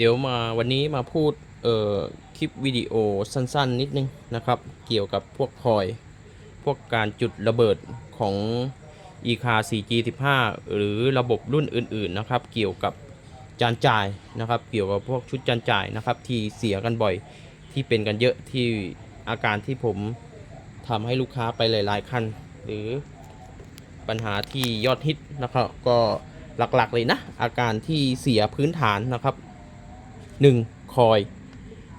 เดี๋ยวมาวันนี้มาพูดเอ่อคลิปวิดีโอสั้นๆ นิดนึงนะครับ เกี่ยวกับพวกคอยพวกการจุดระเบิดของ e c a 4G15 หรือระบบรุ่นอื่นๆนะครับ เกี่ยวกับจานจ่ายนะครับ เกี่ยวกับพวกชุดจานจ่ายนะครับ ที่เสียกันบ่อยที่เป็นกันเยอะที่อาการที่ผมทำให้ลูกค้าไปหลายๆคัน หรือปัญหาที่ยอดฮิตนะครับ ก็หลักๆเลยนะ อาการที่เสียพื้นฐานนะครับ 1. คอย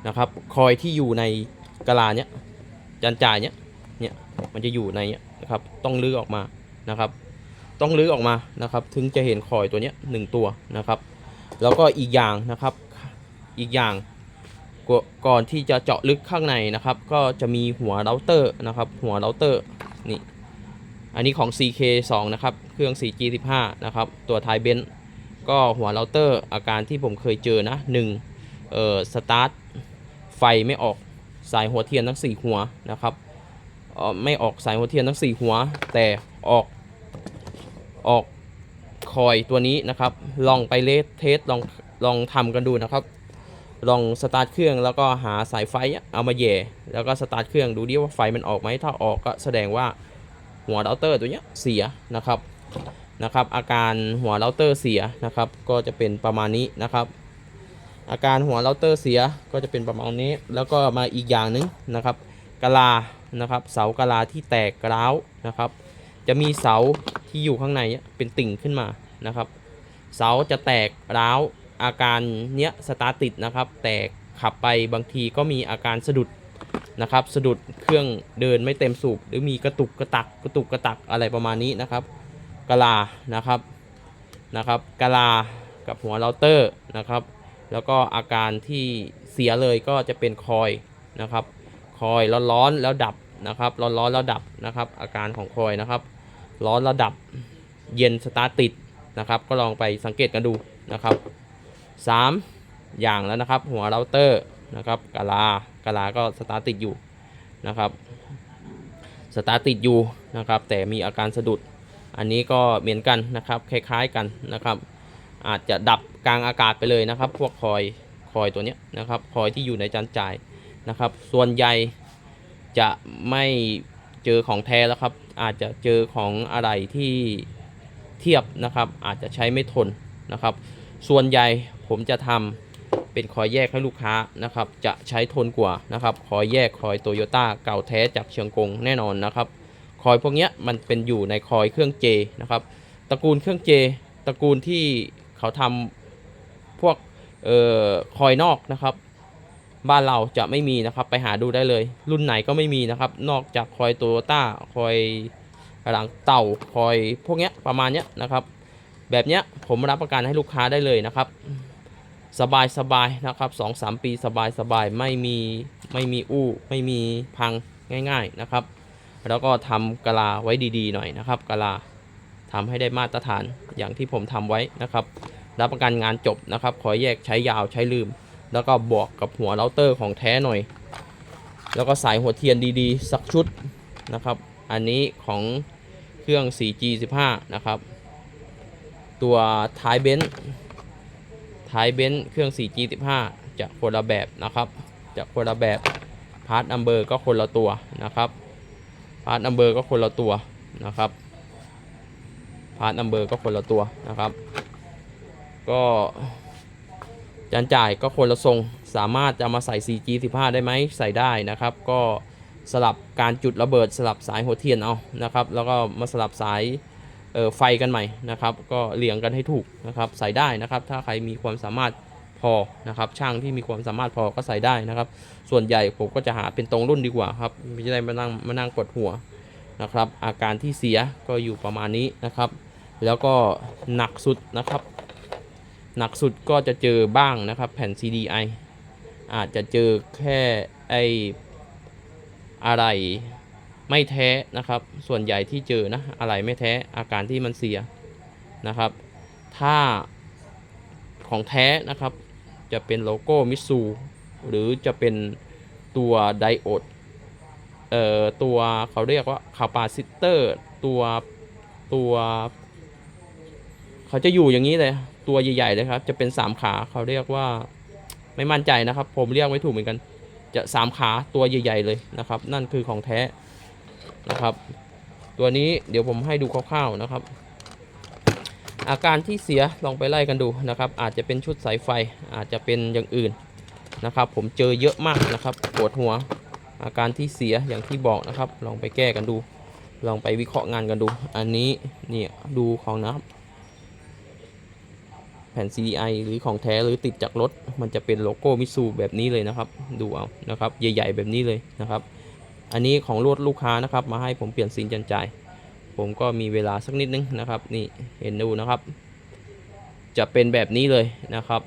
นะครับคอยที่อยู่ในกะลาเนี้ยจานจ่ายเนี้ยเนี่ยมันจะอยู่ในเนี้ยนะครับต้องลื้อออกมานะครับ ต้องลื้อออกมานะครับถึงจะเห็นคอยตัวเนี้ยหนึ่งตัวนะครับ แล้วก็อีกอย่างนะครับอีกอย่างก่อนก่อนที่จะเจาะลึกข้างในนะครับ ก็จะมีหัวเราเตอร์นะครับ หัวเราเตอร์นี่อันนี้ของ CK2 นะครับ เครื่อง 4G15 นะครับ ตัวไทเบนก็หัวเราเตอร์อาการที่ผมเคยเจอนะหนึ่ง เอ่อสตาร์ทไฟไม่ออกสายหัวเทียนทั้ง 4 หัวนะครับเอ่อไม่ออกสายหัวเทียนทั้ง 4 หัว แต่ออกออกคอยตัวนี้นะครับ ลองไปเลสเทสลองลองทำกันดูนะครับ ลองสตาร์ทเครื่องแล้วก็หาสายไฟเอามาแย่แล้วก็สตาร์ทเครื่องดูดิว่าไฟมันออกไหมถ้าออกก็แสดงว่าหัวเราเตอร์ตัวเนี้ยเสียนะครับนะครับ อาการหัวเราเตอร์เสียนะครับ ก็จะเป็นประมาณนี้นะครับ อาการหัวเราเตอร์เสียก็จะเป็นประมาณนี้ แล้วก็มาอีกอย่างหนึงนะครับกะลานะครับเสากะลาที่แตกร้าวนะครับ จะมีเสาที่อยู่ข้างในเนี่ยเป็นติ่งขึ้นมานะครับ เสาจะแตกร้าวอาการเนี้ยสตาร์ติดนะครับ แตกขับไปบางทีก็มีอาการสะดุดนะครับสะดุดเครื่องเดินไม่เต็มสูบหรือมีกระตุกกระตักกระตุกกระตักอะไรประมาณนี้นะครับกะลานะครับนะครับกะลากับหัวเราเตอร์นะครับ แล้วก็อาการที่เสียเลยก็จะเป็นคอยนะครับ คอยร้อนๆแล้วดับนะครับร้อนๆแล้วดับนะครับ อาการของคอยนะครับ ร้อนแล้วดับเย็นสตาร์ติดนะครับ ก็ลองไปสังเกตกันดูนะครับสามอย่างแล้วนะครับ หัวเราเตอร์นะครับกาลากาลาก็สตาร์ติดอยู่นะครับสตาร์ติดอยู่นะครับแต่มีอาการสะดุด อันนี้ก็เหมือนกันนะครับ คล้ายๆกันนะครับ อาจจะดับกลางอากาศไปเลยนะครับ พวกคอยคอยตัวนี้นะครับ คอยที่อยู่ในจานจ่ายนะครับ ส่วนใหญ่จะไม่เจอของแท้แล้วครับ อาจจะเจอของอะไรที่เทียบนะครับ อาจจะใช้ไม่ทนนะครับ ส่วนใหญ่ผมจะทำเป็นคอยแยกให้ลูกค้านะครับ จะใช้ทนกว่านะครับ คอยแยกคอยโตโยต้าเก่าแท้จากเชียงกงแน่นอนนะครับ คอยพวกนี้มันเป็นอยู่ในคอยเครื่องเจนะครับ ตระกูลเครื่องเจ ตระกูลที่ เขาทำพวกเอ่อคอยนอกนะครับ บ้านเราจะไม่มีนะครับ ไปหาดูได้เลย รุ่นไหนก็ไม่มีนะครับ นอกจากคอยโตโยต้าคอยหลังเต่าคอยพวกเนี้ยประมาณเนี้ยนะครับ แบบเนี้ยผมรับประกันให้ลูกค้าได้เลยนะครับ สบายสบายนะครับสองสามปีสบายสบายไม่มีไม่มีอู้ไม่มีพังง่าย ๆนะครับ แล้วก็ทำกะลาไว้ดีๆหน่อยนะครับกะลา ทำให้ได้มาตรฐานอย่างที่ผมทำไว้นะครับ รับประกันงานจบนะครับ ขอแยกใช้ยาวใช้ลืม แล้วก็บวกกับหัวเราเตอร์ของแท้หน่อย แล้วก็สายหัวเทียนดีๆ สักชุดนะครับ อันนี้ของเครื่อง 4G15 นะครับ ตัวท้ายเบนซ์ท้ายเบนซ์เครื่อง 4G15 จะคนละแบบนะครับ จะคนละแบบพาร์ทนัมเบอร์ก็คนละตัวนะครับพาร์ทนัมเบอร์ก็คนละตัวนะครับ พาร์ทนัมเบอร์ก็คนละตัวนะครับ ก็จานจ่ายก็คนละทรงสามารถจะมาใส่ 4G 15 ได้ไหมใส่ได้นะครับ ก็สลับการจุดระเบิดสลับสายหัวเทียนเอานะครับ แล้วก็มาสลับสายไฟกันใหม่นะครับ ก็เรียงกันให้ถูกนะครับ ใส่ได้นะครับ ถ้าใครมีความสามารถพอนะครับ ช่างที่มีความสามารถพอก็ใส่ได้นะครับ ส่วนใหญ่ผมก็จะหาเป็นตรงรุ่นดีกว่าครับไม่ได้มานั่งมานั่งกดหัวนะครับ อาการที่เสียก็อยู่ประมาณนี้นะครับ แล้วก็หนักสุดนะครับ หนักสุดก็จะเจอบ้างนะครับ แผ่น CDI อาจจะเจอแค่ไออะไรไม่แท้นะครับ ส่วนใหญ่ที่เจอนะอะไรไม่แท้อาการที่มันเสียนะครับ ถ้าของแท้นะครับ จะเป็นโลโก้มิตซูหรือจะเป็นตัวไดโอดเอ่อตัวเขาเรียกว่าคาปาซิเตอร์ตัวตัว เขาจะอยู่อย่างนี้เลย ตัวใหญ่ๆเลยครับ จะเป็นสามขาเขาเรียกว่าไม่มั่นใจนะครับ ผมเรียกไม่ถูกเหมือนกัน จะสามขาตัวใหญ่ ๆ เลยนะครับ นั่นคือของแท้นะครับ ตัวนี้เดี๋ยวผมให้ดูคร่าวๆนะครับ อาการที่เสียลองไปไล่กันดูนะครับ อาจจะเป็นชุดสายไฟอาจจะเป็นอย่างอื่นนะครับ ผมเจอเยอะมากนะครับปวดหัว อาการที่เสียอย่างที่บอกนะครับ ลองไปแก้กันดู ลองไปวิเคราะห์งานกันดู อันนี้เนี่ยดูของนะครับ แผ่น CDI หรือของแท้หรือติดจากรถ มันจะเป็นโลโก้มิซูแบบนี้เลยนะครับ ดูเอานะครับ ใหญ่ ๆ แบบนี้เลยนะครับ อันนี้ของรถลูกค้านะครับ มาให้ผมเปลี่ยนสินจันจ่าย ผมก็มีเวลาสักนิดนึงนะครับ นี่เห็นดูนะครับ จะเป็นแบบนี้เลยนะครับ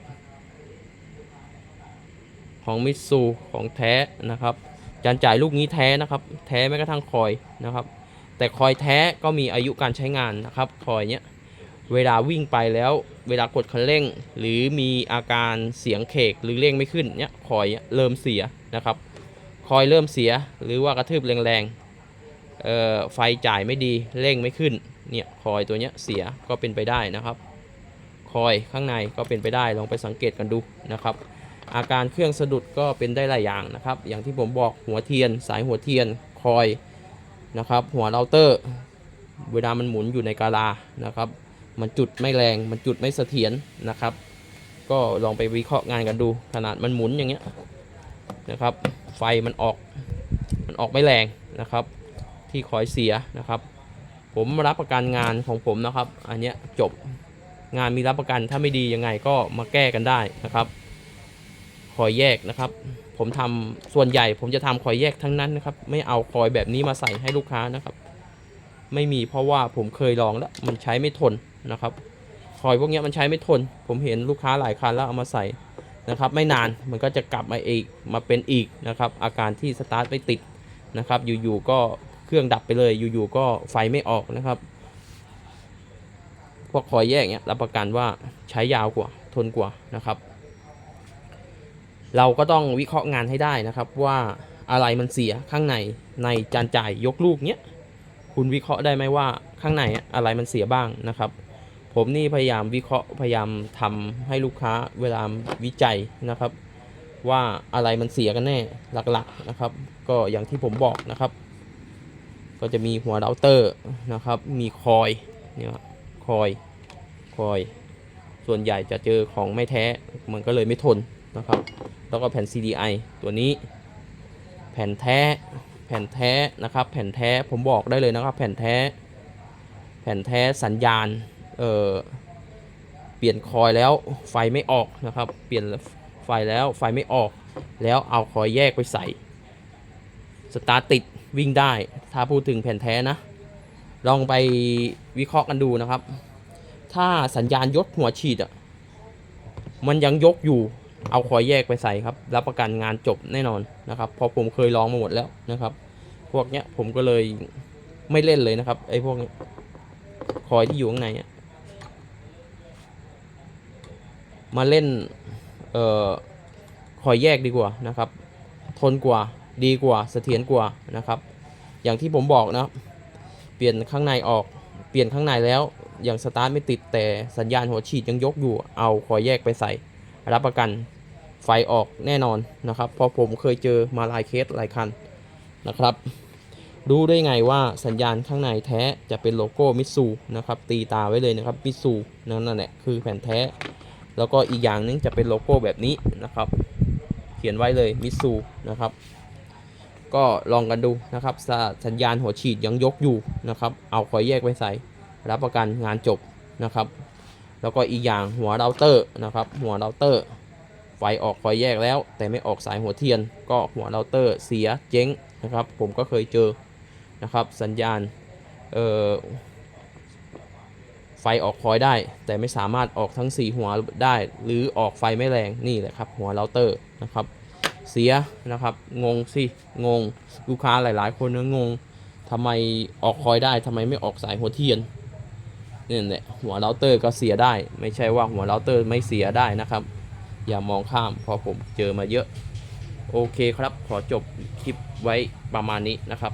ของมิซูของแท้นะครับจานจ่ายลูกนี้แท้นะครับ แท้แม้กระทั่งคอยนะครับ แต่คอยแท้ก็มีอายุการใช้งานนะครับ คอยเนี้ย เวลาวิ่งไปแล้ว เวลากดคันเร่ง หรือมีอาการเสียงเคกหรือเร่งไม่ขึ้นเนี้ยคอยเริ่มเสียนะครับ คอยเริ่มเสียหรือว่ากระทืบแรงๆไฟจ่ายไม่ดีเร่งไม่ขึ้นเนี่ยคอยตัวเนี้ยเสียก็เป็นไปได้นะครับ คอยข้างในก็เป็นไปได้ลองไปสังเกตกันดูนะครับอาการเครื่องสะดุดก็เป็นได้หลายอย่างนะครับ อย่างที่ผมบอกหัวเทียน สายหัวเทียนคอยนะครับ หัวเราเตอร์ เวลามันหมุนอยู่ในกาลานะครับ มันจุดไม่แรง มันจุดไม่เสถียรนะครับ ก็ลองไปวิเคราะห์งานกันดู ขนาดมันหมุนอย่างเงี้ยนะครับ ไฟมันออก มันออกไม่แรงนะครับ ที่คอยเสียนะครับ ผมรับประกันงานของผมนะครับ อันเนี้ยจบงานมีรับประกันถ้าไม่ดียังไงก็มาแก้กันได้นะครับคอยแยกนะครับ ผมทำส่วนใหญ่ผมจะทำคอยแยกทั้งนั้นนะครับ ไม่เอาคอยแบบนี้มาใส่ให้ลูกค้านะครับ ไม่มีเพราะว่าผมเคยลองแล้วมันใช้ไม่ทน นะครับคอยพวกนี้มันใช้ไม่ทน ผมเห็นลูกค้าหลายคันแล้วเอามาใส่นะครับ ไม่นานมันก็จะกลับมาอีกมาเป็นอีกนะครับ อาการที่สตาร์ทไม่ติดนะครับ อยู่ๆก็เครื่องดับไปเลย อยู่ๆก็ไฟไม่ออกนะครับ พวกคอยแยกเนี้ยรับประกันว่าใช้ยาวกว่าทนกว่านะครับ เราก็ต้องวิเคราะห์งานให้ได้นะครับ ว่าอะไรมันเสียข้างในในจานจ่ายยกลูกเนี้ยคุณวิเคราะห์ได้ไหมว่าข้างในอะอะไรมันเสียบ้างนะครับ ผมนี่พยายามวิเคราะห์พยายามทำให้ลูกค้าเวลาวิจัยนะครับ ว่าอะไรมันเสียกันแน่หลักๆนะครับ ก็อย่างที่ผมบอกนะครับ ก็จะมีหัวเราเตอร์นะครับ มีคอยเนี่ยคอยคอย ส่วนใหญ่จะเจอของไม่แท้มันก็เลยไม่ทนนะครับ แล้วก็แผ่น CDI ตัวนี้ แผ่นแท้แผ่นแท้นะครับ แผ่นแท้ผมบอกได้เลยนะครับ แผ่นแท้ แผ่นแท้สัญญาณ เเปลี่ยนคอยแล้วไฟไม่ออกนะครับ เปลี่ยนไฟแล้วไฟไม่ออก แล้วเอาคอยแยกไปใส่สตาร์ติดวิ่งได้ ถ้าพูดถึงแผ่นแท้นะ ลองไปวิเคราะห์กันดูนะครับ ถ้าสัญญาณยกหัวฉีดอะมันยังยกอยู่เอาคอยแยกไปใส่ครับ รับประกันงานจบแน่นอนนะครับพอผมเคยลองมาหมดแล้วนะครับ พวกเนี้ยผมก็เลยไม่เล่นเลยนะครับไอ้พวกนี้คอยที่อยู่ข้างในอะ มาเล่นเอ่อคอยแยกดีกว่านะครับ ทนกว่าดีกว่าเสถียรกว่านะครับ อย่างที่ผมบอกนะเปลี่ยนข้างในออกเปลี่ยนข้างในแล้วอย่างสตาร์ทไม่ติดแต่สัญญาณหัวฉีดยังยกอยู่เอาคอยแยกไปใส่ รับประกันไฟออกแน่นอนนะครับ เพราะผมเคยเจอมาหลายเคสหลายคันนะครับ รู้ได้ไงว่าสัญญาณข้างในแท้จะเป็นโลโก้มิตซูนะครับตีตาไว้เลยนะครับมิตซูนั่นแหละคือแผ่นแท้ แล้วก็อีกอย่างหนึงจะเป็นโลโก้แบบนี้นะครับ เขียนไว้เลยมิตซูนะครับ ก็ลองกันดูนะครับสัญญาณหัวฉีดยังยกอยู่นะครับ เอาคอยแยกไว้ใส่ รับประกันงานจบนะครับ แล้วก็อีกอย่างหัวเราเตอร์นะครับ หัวเราเตอร์ ไฟออกไฟแยกแล้ว แต่ไม่ออกสายหัวเทียน ก็หัวเราเตอร์เสียเจ๊งนะครับ ผมก็เคยเจอนะครับ สัญญาณเอ่อ ไฟออกคอยได้ แต่ไม่สามารถออกทั้ง 4 หัวได้ หรือออกไฟไม่แรงนี่แหละครับ หัวเราเตอร์นะครับ เสียนะครับงงสิงง ลูกค้าหลาย ๆ คนนะงงทำไมออกคอยได้ทำไมไม่ออกสายหัวเทียนนี่แหละหัวเราเตอร์ก็เสียได้ ไม่ใช่ว่าหัวเราเตอร์ไม่เสียได้นะครับ อย่ามองข้ามเพราะผมเจอมาเยอะ โอเคครับ ขอจบคลิปไว้ประมาณนี้นะครับ